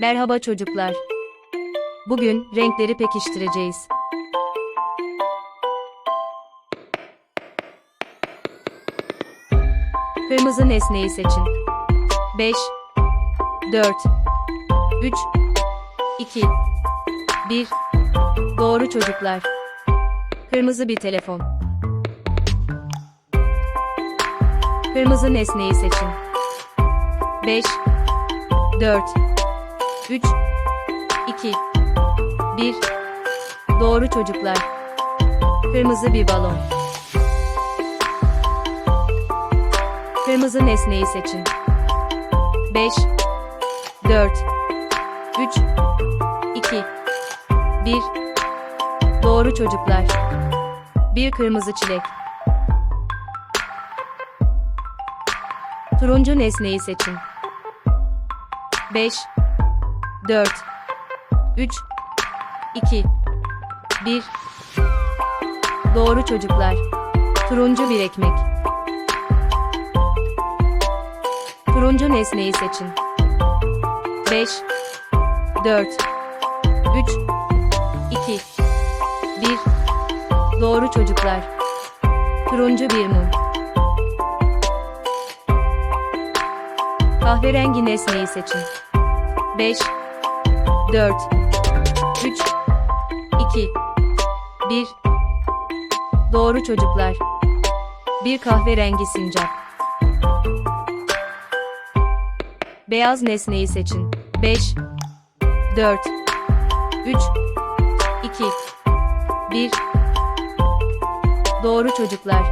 Merhaba çocuklar. Bugün renkleri pekiştireceğiz. Kırmızı nesneyi seçin. 5 4 3 2 1 Doğru çocuklar. Kırmızı bir telefon. Kırmızı nesneyi seçin. 5 4 3 2 1 Doğru çocuklar. Kırmızı bir balon. Kırmızı nesneyi seçin. 5 4 3 2 1 Doğru çocuklar. Bir kırmızı çilek. Turuncu nesneyi seçin. 5 4 3 2 1 Doğru çocuklar. Turuncu bir ekmek. Turuncu nesneyi seçin. 5 4 3 2 1 Doğru çocuklar. Turuncu bir mum. Kahverengi nesneyi seçin. 5 4 3 2 1 Doğru çocuklar. Bir kahverengi sincap. Beyaz nesneyi seçin. 5 4 3 2 1 Doğru çocuklar.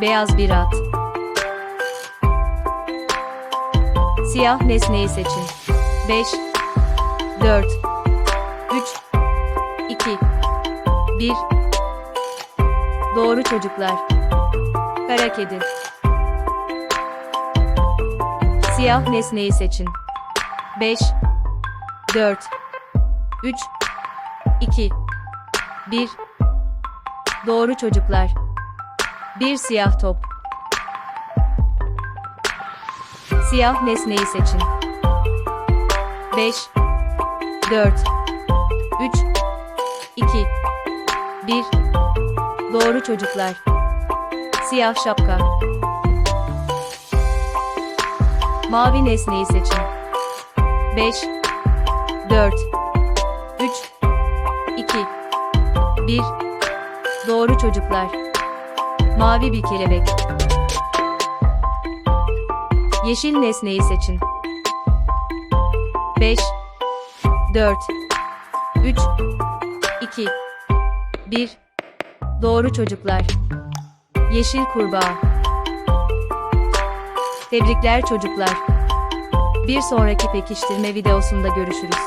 Beyaz bir at. Siyah nesneyi seçin. 5 4 3 2 1 Doğru çocuklar. Kara kedi. Siyah nesneyi seçin. 5 4 3 2 1 Doğru çocuklar. Bir siyah top. Siyah nesneyi seçin. 5 4 3 2 1 Doğru çocuklar. Siyah şapka. Mavi nesneyi seçin. 5 4 3 2 1 Doğru çocuklar. Mavi bir kelebek. Yeşil nesneyi seçin. 5 4 3 2 1 Doğru çocuklar. Yeşil kurbağa. Tebrikler çocuklar. Bir sonraki pekiştirme videosunda görüşürüz.